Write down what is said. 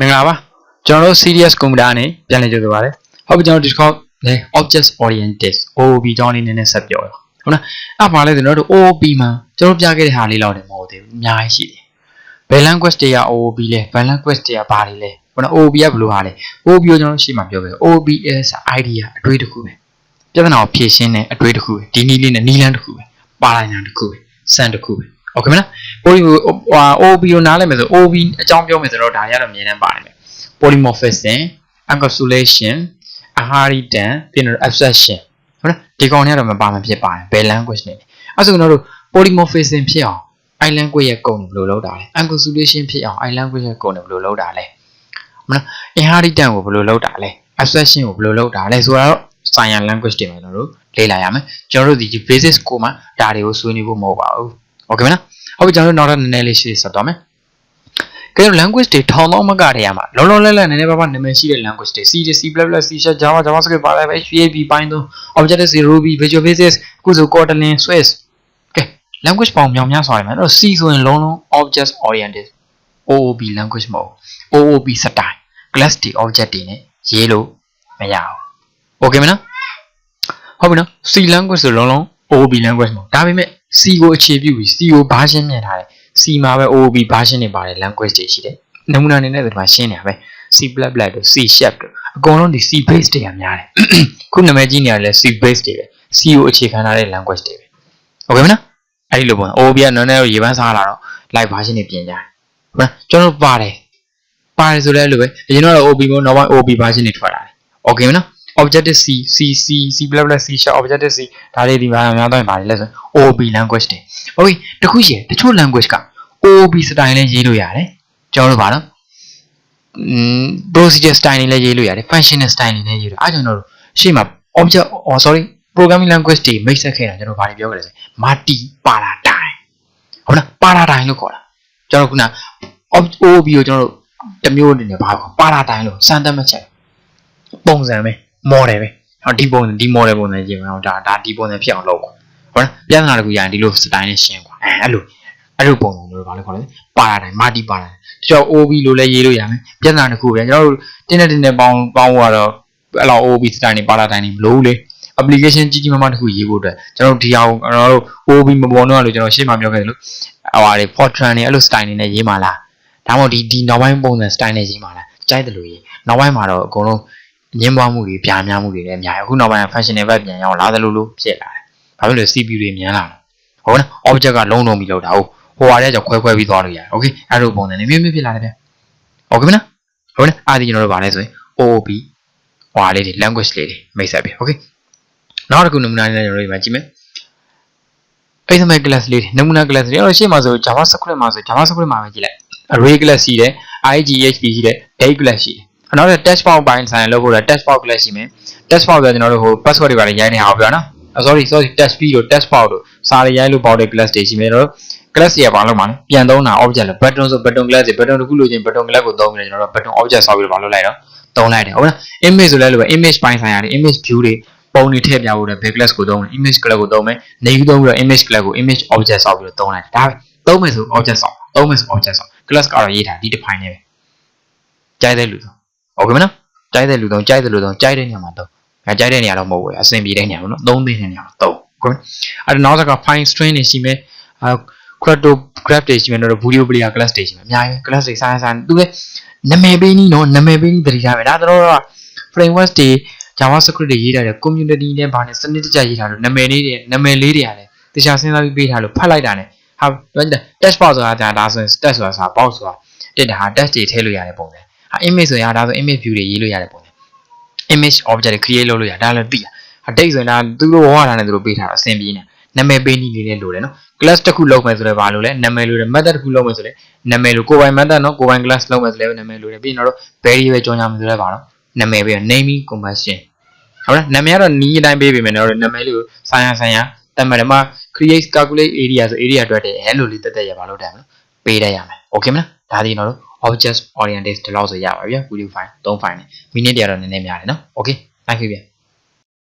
မင်္ဂလာပါကျွန်တော်တို့ serious computer နဲ့ပြန်လည်ကြိုဆိုပါရစေဟုတ်ပြီကျွန်တော်ဒီတစ်ခေါက်လေ object oriented OOP ကြောင်းလေးနည်းနည်းဆက်ပြောရအောင်ဟုတ်လားအဲ့ပါလဲကျွန်တော်တို့ OOP မှာကျွန်တော်ပြခဲ့တဲ့ဟာလေးလောက်တယ်မဟုတ်သေးဘူးအများကြီးရှိတယ်ဘယ် language တွေက OOP လဲဘယ် language တွေကဘာတွေလဲခုန OOP ကဘယ်လိုဟာလဲ OOP ကိုကျွန်တော်ရှေ့မှာပြောခဲ့ OOP is idea အတွေးတစ်ခုပဲပြဿနာကိုဖြေရှင်းတဲ့အတွေးတစ်ခုပဲဒီနည်းလေးနဲ့နီးလန်းတစ်ခုပဲပါလိုက်တာတစ်ခုပဲစံတစ်ခုပဲ ဟုတ်ကဲ့မလား poly ဟို OB ကိုနားလည်မယ်ဆို OB အကြောင်းပြောမယ်ဆိုတော့ဒါရတော့အမြင်နဲ့ပါတယ် polymorphism encapsulation aharidan ပြီးတော့ abstraction ဟုတ်လားဒီကောင်တွေကတော့မပါမဖြစ်ပါတယ်ဘယ် language နေလဲအဲ့ဆိုကျွန်တော်တို့ polymorphism ဖြစ်အောင် i language ရဲ့ကုံဘယ်လိုလုပ်တာလဲ encapsulation ဖြစ်အောင် i language ရဲ့ကုံဘယ်လိုလုပ်တာလဲမလား inheritance ကိုဘယ်လိုလုပ်တာလဲ abstraction ကိုဘယ်လိုလုပ်တာလဲဆိုတော့ science language တွေမှာကျွန်တော်တို့လေ့လာရမယ်ကျွန်တော်တို့ဒီ basic ကိုမှဒါတွေကိုဆွေးနွေးဖို့မဟုတ်ပါဘူး โอเคမလားဟုတ်ပြီကျွန်တော်တို့နောက်တော့နည်းနည်းလေးရှင်းဆက်တော့မယ်ကဲ language တွေထောင်ပေါင်းမကတည်းကမှာလောလောလတ်လတ်နည်းနည်းပါးပါးနာမည်ရှိတဲ့ language တွေ C C++ C Sharp Java JavaScript ပါလဲ PHP Python Objective C Ruby Visual Basic အခုဆို Kotlin Swiss ကဲ language ပေါင်းမြောင်များစွာရမယ်အဲ့တော့ C ဆိုရင်လုံးလုံး object oriented OOP language မဟုတ် OOP style class တွေ object တွေနဲ့ရေးလို့မရဘူး okay မနော်ဟုတ်ပြီနော် C language ဆိုလုံးလုံး OOP language မဟုတ်ဒါပေမဲ့ C ကိုအခြေပြုပြီး C ကို version မြင်ထားတယ် C မှာပဲ OOP version တွေပါတယ် language တွေရှိတယ်နမူနာအနေနဲ့ဒီမှာရှင်းနေရပဲ C++ တို့ C sharp တို့အကုန်လုံးဒီ C base တွေကများတယ်ခုနာမည်ကြီးနေရလဲ C base တွေပဲ C ကိုအခြေခံထားတဲ့ language တွေပဲ okay မနော်အဲ့ဒီလိုပေါ့ OOP ကနည်းနည်းရေပန်းစားလာတော့ live version တွေပြင်ကြတယ်ဟုတ်လားကျွန်တော်တို့ပါတယ်ပါတယ်ဆိုလဲအဲ့လိုပဲအရင်တော့ OOP မျိုးနောက်ပိုင်း OOP version တွေထွက်လာတယ် okay မနော် objective C C C C++ C sharp objective C ဒါတွေဒီမှာများတော့ပါတယ်လဲဆို OOP language တွေ okay တခုရှိတယ်တချို့ language က OOP style နဲ့ရေးလို့ရတယ်ကျွန်တော်တို့ပါတော့อืม procedure style နဲ့လည်းရေးလို့ရတယ် functional style နဲ့လည်းရေးလို့အားကြောင့်တို့ရှေ့မှာ object oh sorry programming language တွေမိတ်ဆက်ခဲ့တာကျွန်တော်ဘာတွေပြောကြလဲဆို multi paradigm ဟုတ်လား paradigm လို့ခေါ်တာကျွန်တော်ခုန OOP ကိုကျွန်တော်တို့တစ်မျိုးအနေနဲ့ဘာခေါ် paradigm လို့စမ်းသပ်မှတ်ချက်ပုံစံပဲ model ပဲဟောဒီပုံစံဒီ model ပုံစံရေးမှာဒါဒါဒီပုံစံဖြစ်အောင်လုပ်ပါဟုတ်လားပြဿနာတခုရရင်ဒီလို style နဲ့ရှင်းပါအဲအဲ့လိုအဲ့လိုပုံစံမျိုးဘာလဲခေါ်လဲပါလာတိုင်းမာတီပါလာတချို့ OB လို့လည်းရေးလို့ရမယ်ပြဿနာတစ်ခုပဲကျွန်တော်တို့တင်းနဲ့တင်းနဲ့ပေါင်းပေါင်းတော့အဲ့လောက် OB style နေပါလာတိုင်းနေမလို့လေ application ကြီးကြီးမားမားတစ်ခုရေးဖို့အတွက်ကျွန်တော်တို့ဒီအောင်ကျွန်တော်တို့ OB မပေါ်တော့လို့ကျွန်တော်ရှေ့မှာပြောခဲ့တယ်လို့ဟိုဟာတွေ Fortran တွေအဲ့လို style နေနဲ့ရေးမှာလားဒါမှမဟုတ်ဒီဒီနောက်ပိုင်းပုံစံ style နဲ့ရေးမှာလားကြိုက်တယ်လို့ရေးနောက်ပိုင်းမှာတော့အကုန်လုံး ညင်းပွားမှုတွေပြားများမှုတွေလည်းအများကြီးအခုနောက်ပိုင်း functional ဘက်ပြန်ရောက်လာသလိုလိုဖြစ်လာတယ်ဘာဖြစ်လို့ CPU တွေမြန်လာလဲဟုတ်နော် object ကလုံးလုံးပြီးလောက်တာဟုတ်ဟိုဟာတဲ့ကြောင့်ခွဲခွဲပြီးသွားလို့ရတယ်။ Okay အဲ့လိုပုံစံနဲ့မြင့်မြင့်ဖြစ်လာတယ်ဗျ။ Okay မလား။ဟုတ်နော်အားဒီကျွန်တော်တို့ဗာလဲဆိုရင် OOP ဟွာလေးတွေ language လေးတွေမိတ်ဆက်ပြီ။ Okay နောက်တစ်ခုနမူနာလေးကျွန်တော်တို့ဒီမှာကြည့်မယ်။ XML class လေးတွေနမူနာ class တွေအဲ့တော့ရှေ့မှာဆို JavaScript မှာဆို JavaScript မှာပဲကြည့်လိုက်။ array class ရှိတယ် IGHP ရှိတယ် date class ရှိတယ်။ နောက်တော့ text box ပိုင်းဆိုင်လို့ဖို့တော့ text box class ရှိမယ်။ text box ကကျွန်တော်တို့ဟို password တွေပါလေရိုင်းနေအောင်ပြောနော်။ sorry sorry text fee တို့ text box တို့စာတွေရိုင်းလို့ပေါတဲ့ class တွေရှိမယ်တော့ class တွေကဘာလုပ်မှာလဲပြန်သုံးတာ object လို့ button ဆို button class တွေ button တစ်ခုလိုချင် button class ကိုသုံးပြီးတော့ကျွန်တော်တို့ button object ဆောက်ပြီးတော့ဘာလုပ်လိုက်တော့သုံးလိုက်တယ်ဟုတ်လား image ဆိုလဲလို့ပဲ image ပိုင်းဆိုင်ရာတွေ image view တွေပုံတွေထည့်ပြဖို့တဲ့ big class ကိုသုံးတယ် image class ကိုသုံးမယ်နေပြီးသုံးပြီးတော့ image class ကို image object ဆောက်ပြီးတော့သုံးလိုက်တယ်ဒါပဲသုံးမယ်ဆို object ဆောက်သုံးမယ်ဆို object ဆောက် class ကတော့ရေးထားဒီ define နဲ့ပဲကြိုက်တဲ့လူသုံး ဟုတ်ကဲ့မနော်ကြိုက်တဲ့လူသုံးကြိုက်တဲ့လူသုံးကြိုက်တဲ့နေရာမှာသုံးငါကြိုက်တဲ့နေရာတော့မဟုတ်ဘူးအဆင်ပြေတဲ့နေရာပေါ့နော်သုံးသိတဲ့နေရာမှာသုံးဟုတ်ကဲ့အဲ့တော့နောက်တစ်ခါ fine string တွေရှိမယ်အဲ cryptograph တွေရှိမယ်တော့ video player class တွေရှိမယ်အများကြီး class တွေဆိုင်ဆိုင်သူလည်းနာမည်ပေးနီးနော်နာမည်ပေးနီးတတိထားမယ်ဒါတော့ framework တွေ JavaScript တွေရေးထားတယ် community နဲ့ဘာနဲ့စနစ်တကျရေးထားလို့နာမည်လေးတွေနာမည်လေးတွေရတယ်တခြားစဉ်းစားပြီးပေးထားလို့ဖတ်လိုက်တာ ਨੇ ဟာပြောတယ် test box ဆိုတာဒါဒါဆိုရင် test ဆိုတာစာ box ဆိုတာတက်တာဟာ test တွေထည့်လို့ရတဲ့ပုံစံ ဟာ image ဆိုရင်ဒါဆို image view တွေရေးလို့ရတဲ့ပုံစံ image object တွေ create လုပ်လို့ရဒါလည်းသိတာဟာ date ဆိုရင်ဒါသူတို့ဟောတာနဲ့သူတို့ပေးထားတာအဆင်ပြေနေနာမည်ပေးနည်းလေးလည်းလိုတယ်နော် class တစ်ခုလုပ်မယ်ဆိုတော့ဘာလို့လဲနာမည်လိုတယ် method တစ်ခုလုပ်မယ်ဆိုလဲနာမည်လိုကိုယ်ပိုင် method နော်ကိုယ်ပိုင် class လုပ်မယ်ဆိုလဲနာမည်လိုတယ်ပြီးရင်တော့ variable ကြောင်းကြမယ်ဆိုလဲပါတော့နာမည်ပေး naming convention ဟုတ်လားနာမည်ကတော့နီးအတိုင်းပေးပေးမယ်နော်နာမည်လေးကိုဆိုင်ရဆိုင်ရတမန်မှာ create calculate area ဆို area အတွက်တည်းအဲလိုလေးတက်တက်ရပါလို့တယ်နော် ပေးတတ်ရမယ် okay မလားဒါဒီတော့ object oriented ဒီလောက်ဆိုရပါပြီ video file 3 file နဲ့ minute တွေကတော့နည်းနည်းများတယ်နော် okay thank you ဗျ